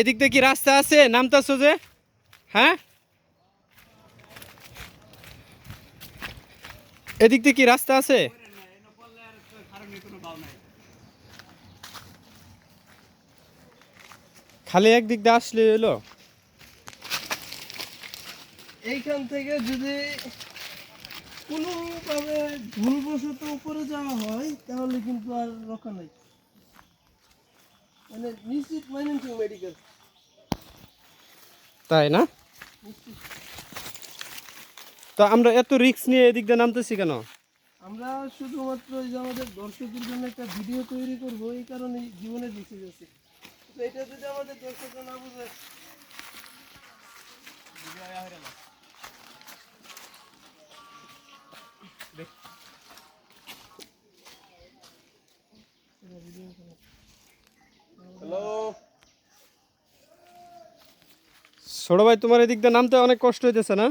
এদিক দিয়ে কি রাস্তা আছে? নামতাছো যে? হ্যাঁ? এদিক দিয়ে কি রাস্তা আছে? খালি একদিক দিয়ে আসলে এলো এইখান থেকে যদি কোনোভাবে ভুলবশত উপরে যাওয়া হয়, তাহলে কিন্তু আর রক্ষা নাই। মানে নিশ্চিত মেডিকেল তাই না? তো আমরা এত রিস্ক নিয়ে এদিক দিয়ে নামতেছি কেন? আমরা শুধুমাত্র এই যে আমাদের দর্শকদের জন্য একটা ভিডিও তৈরি করব এই কারণে জীবনে বেঁচে যাচ্ছে। তো এটা যদি আমাদের দর্শকরা না বুঝে ছোট ভাই তোমার এদিক দিয়ে নামতে অনেক কষ্ট হইতেছে না?